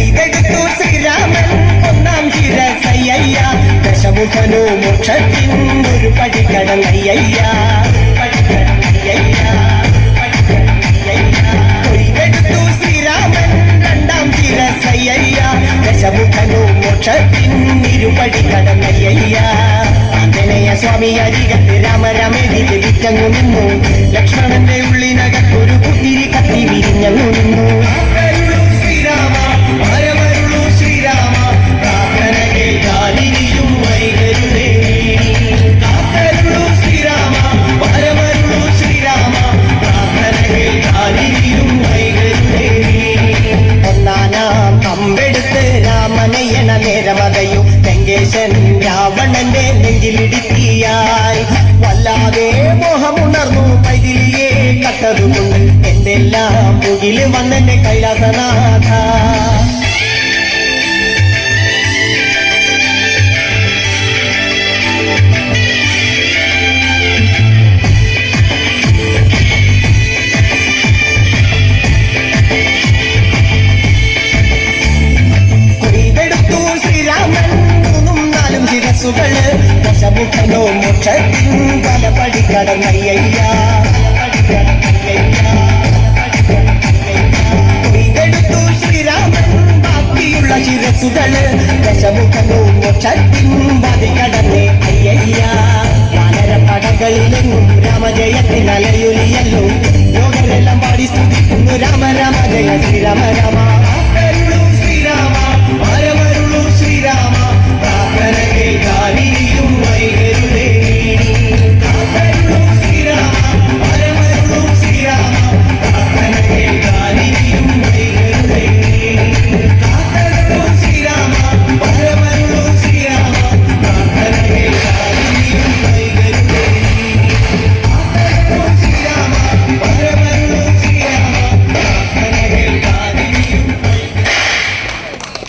ഇതെടുത്തു ശ്രീരാമൻ ഒന്നാം ശിരസയ്യ ദശമുഖനു മോക്ഷത്തിൻ ഒരു പടിക്കടങ്ങയ്യ ഇതെടുത്തു ശ്രീരാമൻ രണ്ടാം ശിരസയ്യ ദശമുഖനോ മോക്ഷത്തിൻ ഇരുപടിക്കടങ്ങയ്യ ആഞ്ജനേയ സ്വാമി അരികത്ത് രാമരാമേതി വിറ്റങ്ങു നിന്നു. ലക്ഷ്മണന്റെ ഉള്ളിനകത്തൊരു കുട്ടിരി കത്തി വിരിഞ്ഞങ്ങു നിന്നു. ലങ്കേശൻ രാവണന്റെ നെഞ്ചിലിടുക്കിയായി വല്ലാതെ മോഹമുണർന്നു പൈതിലിയെ കട്ടതുകൊണ്ട് എന്തെല്ലാം മുകിൽ വന്നെന്റെ കൈലാസനാഥ. ദശമുഖനോ മോക്ഷത്തിൻ പല പടി കടന്നയ്യ കൊയ്തെടുത്തു ലോകരെല്ലാം പാടി സ്തുതിക്കുന്നു രാമ രാമ ജയ ശ്രീരാമ രാമ.